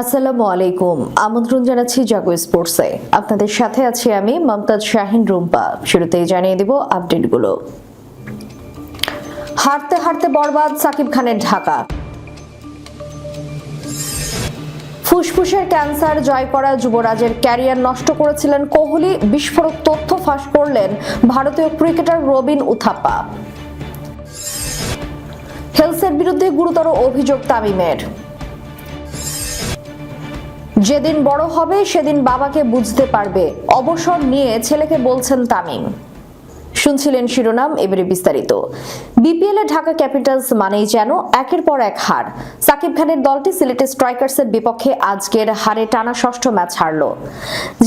আসসালামু আলাইকুম। আমন্ত্রণ জানাচ্ছি জাগো স্পোর্টসে। আপনাদের সাথে আছি আমি মমতাজ শাহিন রুম্পা। শুরুতেই জানিয়ে দিব আপডেটগুলো। হারতে হারতে বরবাদ সাকিব খানের ঢাকা। ফুসফুসের ক্যান্সার জয় করা যুবরাজের ক্যারিয়ার নষ্ট করেছিলেন কোহলি। বিস্ফোরক তথ্য ফাঁস করলেন ভারতীয় ক্রিকেটার রবিন উথাপ্পা। হেলসের বিরুদ্ধে গুরুতর অভিযোগ তামিমের। যেদিন বড় হবে সেদিন বাবাকে বুঝতে পারবে। অবসর নিয়ে ছেলেকে বলছেন তামিম। শুনছিলেন শিরোনাম, এবারে বিস্তারিত। বিপিএল এ ঢাকা ক্যাপিটালস মানেই যেন একের পর এক হার। সাকিব খানের দলটি সিলেটের স্ট্রাইকার্সের বিপক্ষে আজকের হারে টানা ষষ্ঠ ম্যাচ হারল।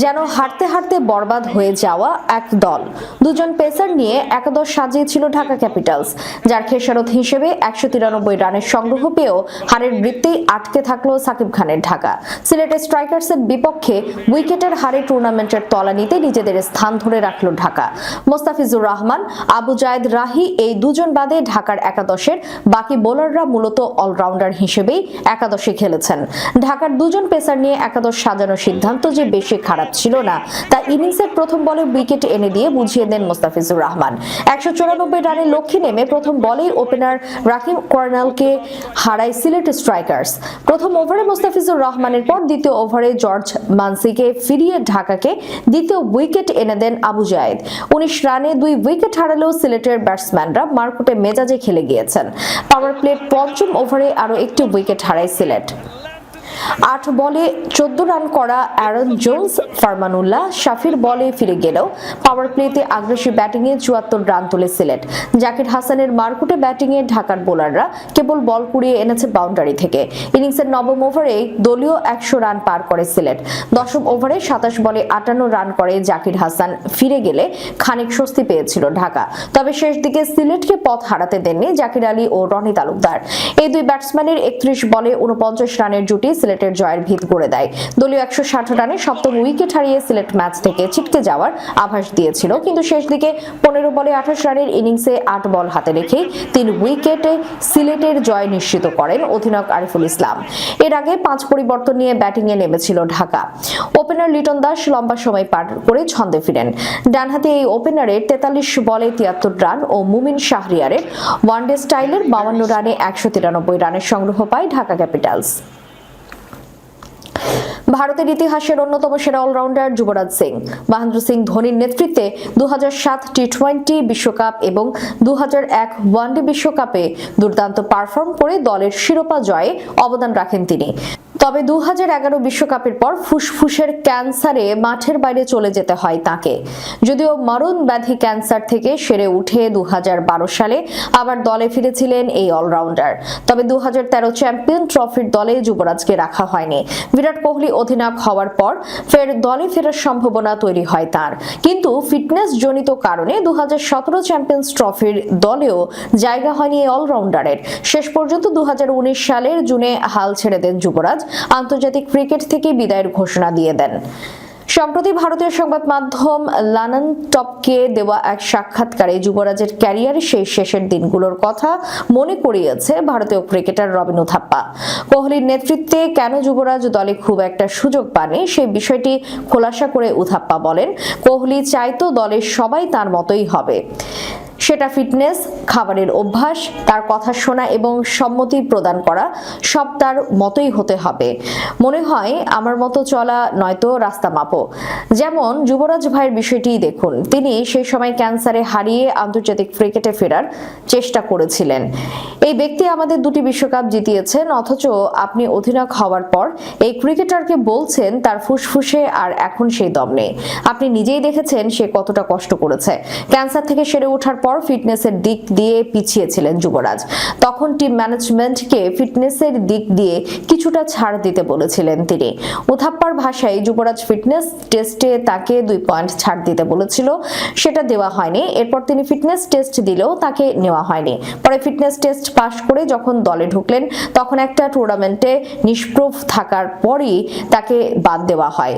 যেন হারতে হারতে বরবাদ হয়ে যাওয়া এক দল। দুজন পেসার নিয়ে একাদশ সাজিয়েছিল ঢাকা ক্যাপিটালস, যার খেসারত হিসেবে একশো তিরানব্বই রানের সংগ্রহ পেয়েও হারের বৃত্তেই আটকে থাকল সাকিব খানের ঢাকা। সিলেটের স্ট্রাইকার্সের বিপক্ষে উইকেটের হারে টুর্নামেন্টের তলানিতে নিজেদের স্থান ধরে রাখল ঢাকা। মোস্তাফিজুর রহমান, আবু জায়েদ রাহি এই দুজন বাদে ঢাকার একাদশের। বাকি বোলাররা মূলত অলরাউন্ডার হিসেবেই একাদশে খেলেছেন। ঢাকার দুজন পেসার নিয়ে একাদশ সাজানোর সিদ্ধান্ত যে বেশি খারাপ ছিল না, তা ইনিংসের প্রথম বলে উইকেট এনে দিয়ে বুঝিয়ে দেন মোস্তাফিজুর রহমান। একশো চুরানব্বই রানের লক্ষ্যে নেমে প্রথম বলেই ওপেনার রাকিম কর্নালকে হারায় সিলেট স্ট্রাইকার্স। প্রথম ওভারে মোস্তাফিজুর রহমানের পর দ্বিতীয় ওভারে জর্জ মানসিকে ফিরিয়ে ঢাকাকে দ্বিতীয় উইকেট এনে দেন আবু জায়েদ। উনিশ রানে দুই উইকেট হারালেও সিলেটের ব্যাটসম্যানরা মারকুটে মেজাজে খেলে গিয়েছেন। পাওয়ার প্লেট পঞ্চম ওভারে আরও একটি উইকেট হারায় সিলেট। আট বলে চোদ্দ রান করা অ্যারন জোন্স, ফারমানুল্লাহ শাফির বলে ফিরে গেলেও পাওয়ার প্লেতে আগ্রাসী ব্যাটিংয়ে চুয়াত্তর রান তোলে সিলেট। জাকির হাসানের মারকুটে ব্যাটিংয়ে ঢাকার বোলাররা কেবল বল কুড়িয়ে এনেছে বাউন্ডারি থেকে। ইনিংসের নবম ওভারে দলীয় একশো রান পার করে সিলেট। দশম ওভারে সাতাশ বলে আটান্ন রান করে জাকির হাসান। ফিরে গেলে খানিক স্বস্তি পেয়েছিল ঢাকা। তবে শেষ দিকে সিলেটকে পথ হারাতে দেননি জাকির আলী ও রনি তালুকদার। এই দুই ব্যাটসম্যানের একত্রিশ বলে উনপঞ্চাশ রানের জুটি সিলেটের জয়ের ভিত করে দেয়। দলীয় একশো ষাট রানে সপ্তম উইকেট হারিয়ে সিলেট ম্যাচ থেকে ছিটকে যাওয়ার আভাস দিয়েছিল। কিন্তু শেষ দিকে পনেরো বলে আঠাশ রানের ইনিংসে আট বল হাতে রেখে তিন উইকেটে সিলেটের জয় নিশ্চিত করেন অধিনায়ক আরিফুল ইসলাম। এর আগে পাঁচ পরিবর্তন নিয়ে ব্যাটিংয়ে নেমেছিল ঢাকা। ওপেনার লিটন দাস লম্বা সময় পার করে ছন্দে ফিরেন। ডানহাতে এই ওপেনারের তেতাল্লিশ বলে তিয়াত্তর রান ও মুমিন শাহরিয়ারের ওয়ানডে স্টাইলের বাউান্ন রানে একশো তিরানব্বই রানের সংগ্রহ পায় ঢাকা ক্যাপিটালস। ভারতের ইতিহাসের অন্যতম সেরা অলরাউন্ডার যুবরাজ সিং। মহেন্দ্র সিং ধোনির নেতৃত্বে দু হাজার সাত টি টোয়েন্টি বিশ্বকাপ এবং দু হাজার এক ওয়ানডে বিশ্বকাপে দুর্দান্ত পারফর্ম করে দলের শিরোপা জয়ে অবদান রাখেন তিনি। তবে দু বিশ্বকাপের পর ফুসফুসের ক্যান্সারে মাঠের বাইরে চলে যেতে হয় তাকে। যদিও মরণ ব্যাধি ক্যান্সার থেকে সেরে উঠে দু হাজার বারো সালে আবার দলে ফিরেছিলেন এই অলরাউন্ডার। তবে দুহাজার তেরো চ্যাম্পিয়ন ট্রফির দলে যুবরাজকে রাখা হয়নি। বিরাট কোহলি অধিনায়ক হওয়ার পর ফের দলে ফেরার সম্ভাবনা তৈরি হয় তার। কিন্তু ফিটনেস জনিত কারণে দু হাজার চ্যাম্পিয়ন্স ট্রফির দলেও জায়গা হয়নি এই অলরাউন্ডারের। শেষ পর্যন্ত দু হাজার উনিশ সালের জুনে হাল ছেড়ে দেন যুবরাজ। আন্তর্জাতিক ক্রিকেট থেকে বিদায়ের ঘোষণা দিয়ে দেন। সম্প্রতি ভারতীয় সংবাদ মাধ্যম লানন টপকে দেওয়া এক সাক্ষাৎকারে যুবরাজের ক্যারিয়ারের সেই শেষের দিনগুলোর কথা মনে করিয়েছে ভারতীয় ক্রিকেটার রবিন উথাপ্পা কোহলির নেতৃত্বে কেন যুবরাজ দলে খুব একটা সুযোগ পাননি, সেই বিষয়টি খোলাসা করে উথাপ্পা বলেন, কোহলি চাইতো দলের সবাই তার মতোই হবে। সেটা ফিটনেস, খাবারের অভ্যাস, তার কথা শোনা এবং সম্মতি প্রদান করা, সব তার মতোই হতে হবে। মনে হয়, আমার মতো চলা নয়তো রাস্তা মাপো। যেমন, যুবরাজ ভাইয়ের বিষয়টি দেখুন। তিনি সেই সময় ক্যান্সারে হারিয়ে আন্তর্জাতিক ক্রিকেটে ফেরার চেষ্টা করেছিলেন। এই ব্যক্তি আমাদের দুটি বিশ্বকাপ জিতিয়েছেন, অথচ আপনি অধিনায়ক হওয়ার পর এই ক্রিকেটারকে বলছেন, তার ফুসফুসে আর এখন সেই দম নেই। আপনি নিজেই দেখেছেন, সে কতটা কষ্ট করেছে। ক্যান্সার থেকে সেরে ওঠার পর ফিটনেসের দিক দিয়ে পিছিয়ে ছিলেন যুবরাজ। তখন টিম ম্যানেজমেন্টকে ফিটনেসের দিক দিয়ে কিছুটা ছাড় দিতে বলেছিলেন তিনি। উথাপ্পার ভাষায় যুবরাজ ফিটনেস টেস্টে তাকে দুই পয়েন্ট ছাড় দিতে বলেছিল, সেটা দেওয়া হয়নি। এরপর তিনি ফিটনেস টেস্ট দিলেও তাকে নেওয়া হয়নি। পরে ফিটনেস টেস্ট পাশ করে যখন দলে ঢুকলেন, তখন একটা টুর্নামেন্টে নিষ্প্রভ থাকার পরই তাকে বাদ দেওয়া হয়।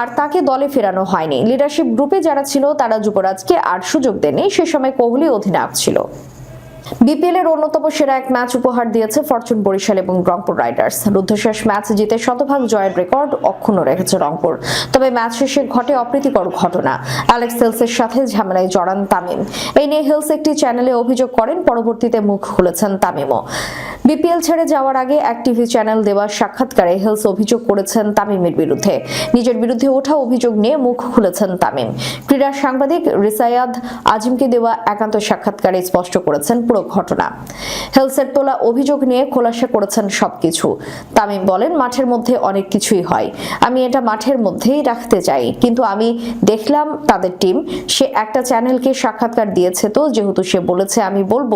আর তাকে দলে ফেরানো হয়নি। লিডারশিপ গ্রুপে যারা ছিল, তারা যুবরাজকে আর সুযোগ দেননি। সে সময় কোহলি অধিনায়ক ছিল। বিপিএল এর অন্যতম সেরা এক ম্যাচ উপহার দিয়েছে ফরচুন বরিশাল এবং রংপুর রাইডার্স। রুদ্ধশ্বাস ম্যাচ জিতে শতভাগ জয়ের রেকর্ড অক্ষুণ্ণ রেখেছে রংপুর। তবে ম্যাচ শেষে ঘটে অপ্রীতিকর ঘটনা। অ্যালেক্স হেলসের সাথে ঝামেলায় জড়ান তামিম। এই নিয়ে হেলস একটি চ্যানেলে অভিযোগ করেন, পরবর্তীতে মুখ খুলেছেন তামিমও। বিপিএল ছেড়ে যাওয়ার আগে এক টিভি চ্যানেল দেওয়া সাক্ষাৎকারে হেলস অভিযোগ করেছেন তামিমের বিরুদ্ধে। নিজের বিরুদ্ধে ওঠা অভিযোগ নিয়ে মুখ খুলেছেন তামিম। ক্রীড়া সাংবাদিক রিসায়াদ আজিমকে দেওয়া একান্ত সাক্ষাৎকারে স্পষ্ট করেছেন পুরো ঘটনা। হেলসের তোলা অভিযোগ নিয়ে খোলাসা করেছেন সবকিছু। তামিম বলেন, মাঠের মধ্যে অনেক কিছুই হয়। আমি এটা মাঠের মধ্যেই রাখতে চাই। কিন্তু আমি দেখলাম তাদের টিম, সে একটা চ্যানেলকে সাক্ষাৎকার দিয়েছে তো, যেহেতু সে বলেছে, আমি বলব,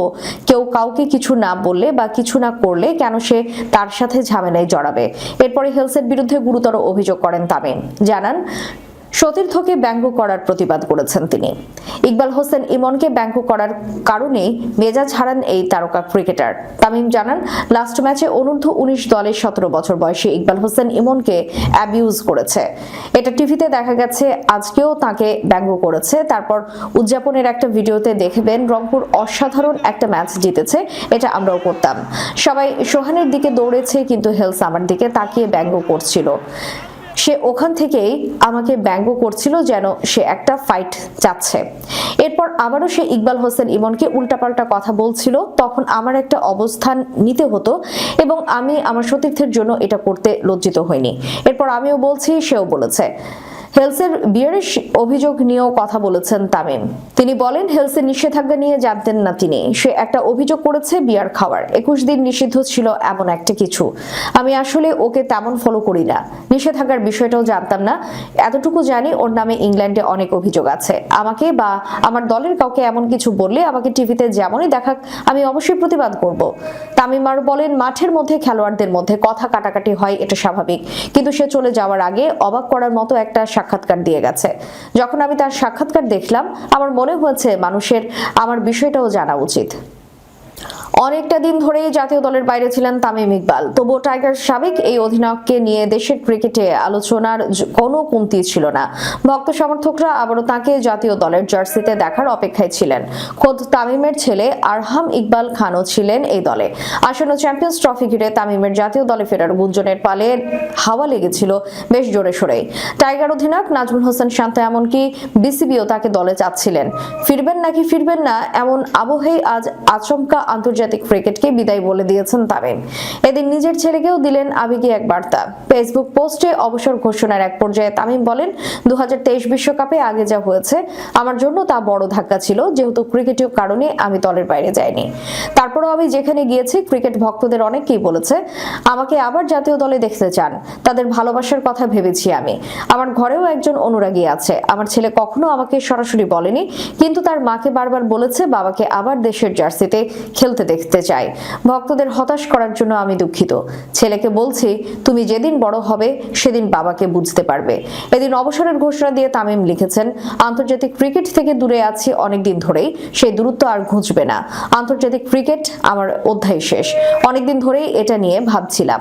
কেউ কাউকে কিছু না বললে বা কিছু না করলে কেন সে তার সাথে ঝামেলায় জড়াবে? এরপরে হেলসের বিরুদ্ধে গুরুতর অভিযোগ করেন তামিম। জানান সতীর্থকে ব্যঙ্গ করার প্রতিবাদ করেছেন তিনি। ইকবাল হোসেন ইমনকে ব্যঙ্গ করার কারণেই মেজাজ হারান এই তারকা ক্রিকেটার। তামিম জানান, লাস্ট ম্যাচে অনূর্ধ্ব উনিশ দলের সতেরো বছর বয়সী ইকবাল হোসেন ইমনকে অ্যাবিউজ করেছে। এটা টিভিতে দেখা গেছে, আজকেও তাকে ব্যঙ্গ করেছে। তারপর উদযাপনের একটা ভিডিওতে দেখবেন, রংপুর অসাধারণ একটা ম্যাচ জিতেছে, এটা আমরাও করতাম। সবাই সোহানের দিকে দৌড়েছে, কিন্তু হেলস আমার দিকে তাকিয়ে ব্যঙ্গ করছিল। সে ওখান থেকেই আমাকে ব্যঙ্গ করছিল যেন সে একটা ফাইট চাচ্ছে। এরপর আবারও সে ইকবাল হোসেন ইমনকে উল্টাপাল্টা কথা বলছিল, তখন আমার একটা অবস্থান নিতে হতো এবং আমি আমার সতীর্থের জন্য এটা করতে লজ্জিত হইনি। এরপর আমিও বলছি, সেও বলেছে। হেলসের বিয়ারের অভিযোগ নিয়েও কথা বলেছেন তামিম। তিনি বলেন, হেলসের নিষেধাজ্ঞা নিয়ে জানতেন না তিনি। সে একটা অভিযোগ করেছে বিয়ার খাওয়ার। একুশ দিন নিষিদ্ধ ছিল এমন একটা কিছু। আমি আসলে ওকে তেমন ফলো করি না। নিষেধাজ্ঞার বিষয়টাও জানতাম না। এতটুকু জানি ওর নামে ইংল্যান্ডে অনেক অভিযোগ আছে। আমাকে বা আমার দলের কাউকে এমন কিছু বললে আমাকে টিভিতে যেমনই দেখাক, আমি অবশ্যই প্রতিবাদ করব। তামিম আর বলেন, মাঠের মধ্যে খেলোয়াড়দের মধ্যে কথা কাটাকাটি হয়, এটা স্বাভাবিক। কিন্তু সে চলে যাওয়ার আগে অবাক করার মতো একটা সাক্ষাৎকার দিয়ে গেছে। যখন আমি তার সাক্ষাৎকার দেখলাম, আমার মনে হয়েছে মানুষের আমার বিষয়টাও জানা উচিত। অনেকটা দিন ধরেই জাতীয় দলের বাইরে ছিলেন তামিম ইকবাল। তবুও টাইগার সাবেক এই অধিনায়ককে নিয়ে দেশের ক্রিকেটে আলোচনার কোনো কমতি ছিল না। ভক্ত সমর্থকরা আবারও তাকে জাতীয় দলের জার্সিতে দেখার অপেক্ষায় ছিলেন। খোদ তামিমের ছেলে আরহাম ইকবাল খানও ছিলেন এই দলে। আসন্ন চ্যাম্পিয়ন্স ট্রফি ঘিরে তামিমের জাতীয় দলে ফেরার গুঞ্জনের পালে হাওয়া লেগেছিল বেশ জোরে সোরে টাইগার অধিনায়ক নাজমুল হোসেন শান্ত এমনকি বিসিবিও তাকে দলে চাচ্ছিলেন। ফিরবেন নাকি ফিরবেন না, এমন আবহেই আজ আচমকা আন্তর্জাতিক ক্রিকেটকে বিদায় বলে দিয়েছেন তামিম। এদিন নিজের ছেলেকেও দিলেন আবেগী এক বার্তা। ফেসবুক পোস্টে অবসর ঘোষণার এক পর্যায়ে তামিম বলেন দু বিশ্বকাপে আগে যা হয়েছে, আমার জন্য তা বড় ধাক্কা ছিল, যেহেতু ক্রিকেটীয় কারণে আমি দলের বাইরে যাইনি। তারপরও আমি যেখানে গিয়েছি, ক্রিকেট ভক্তদের অনেকেই বলেছে, আমাকে আবার জাতীয় দলে দেখতে চান। তাদের ভালোবাসার কথা ভেবেছি আমি। আমার ঘরেও একজন অনুরাগী আছে। আমার ছেলে কখনো আমাকে সরাসরি বলেনি, কিন্তু তার মাকে বারবার বলেছে বাবাকে আবার দেশের জার্সিতে খেলতে দেখতে চাই। ভক্তদের হতাশ করার জন্য আমি দুঃখিত। ছেলেকে বলছি, তুমি যেদিন বড় হবে, সেদিন বাবাকে বুঝতে পারবে। এদিন অবসরের ঘোষণা দিয়ে তামিম লিখেছেন, আন্তর্জাতিক ক্রিকেট থেকে দূরে আছি অনেকদিন ধরেই সেই দূরত্ব আর ঘুঁচবে না। আন্তর্জাতিক ক্রিকেট আমার অধ্যায় শেষ। অনেকদিন ধরেই এটা নিয়ে ভাবছিলাম।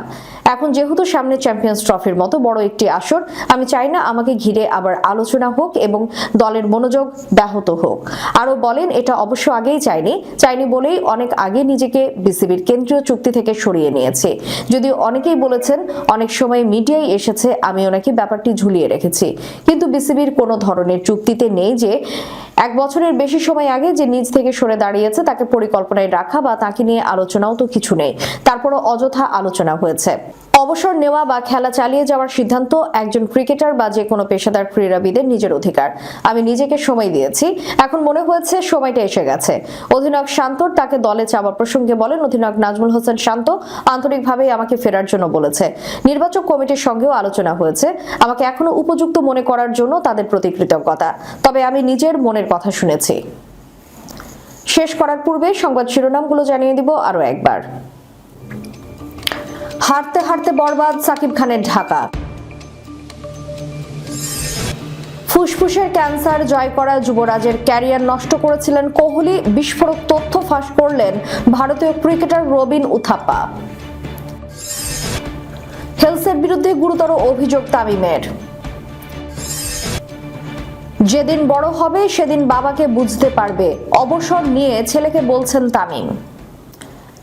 এখন যেহেতু সামনে চ্যাম্পিয়ন্স ট্রফির মতো বড় একটি আসর, আমি চাই না আমাকে ঘিরে আবার আলোচনা হোক এবং দলের মনোযোগ ব্যাহত হোক। আরও বলেন, এটা অবশ্য আগেই চাইনি। চাইনি বলেই অনেক আগে নিজেকে বিসিবির কেন্দ্রীয় চুক্তি থেকে সরিয়ে নিয়েছে। যদিও অনেকেই বলেছেন, অনেক সময় মিডিয়ায় এসেছে আমি ওনাকে ব্যাপারটি ঝুলিয়ে রেখেছি। কিন্তু বিসিবির কোনো ধরনের চুক্তিতে নেই যে, এক বছরের বেশি সময় আগে যে নিজ থেকে সরে দাঁড়িয়েছে, তাকে পরিকল্পনায় রাখা বা তাকে নিয়ে আলোচনাও তো কিছু নেই। তারপরও অযথা আলোচনা হয়েছে। অবসর নেওয়া বা খেলা চালিয়ে যাওয়ার সিদ্ধান্ত একজন ক্রিকেটার বা যে কোনো পেশাদার ক্রীড়াবিদের নিজের অধিকার। আমি নিজেকে সময় দিয়েছি। এখন মনে হয়েছে সময়টা এসে গেছে। অধিনায়ক শান্তর তাকে দলে চাওয়ার প্রসঙ্গে বলেন, অধিনায়ক নাজমুল হোসেন শান্ত আন্তরিকভাবে আমাকে ফেরার জন্য বলেছে। নির্বাচক কমিটির সঙ্গেও আলোচনা হয়েছে। আমাকে এখনও উপযুক্ত মনে করার জন্য তাদের প্রতি কৃতজ্ঞতা। তবে আমি নিজের মনের কথা শুনেছি। শেষ করার পূর্বে সংবাদ শিরোনামগুলো জানিয়ে দিব আরও একবার। হারতে হারতে বরবাদ সাকিব খানের ঢাকা। ফুসফুসের ক্যান্সার জয় করা যুবরাজের ক্যারিয়ার নষ্ট করেছিলেন কোহলি, বিস্ফোরক তথ্য ফাঁস করলেন ভারতীয় ক্রিকেটার রবিন উথাপ্পা। হেলসের বিরুদ্ধে গুরুতর অভিযোগ তামিমের। যেদিন বড় হবে, সেদিন বাবাকে বুঝতে পারবে। অবসর নিয়ে ছেলেকে বলছেন তামিম।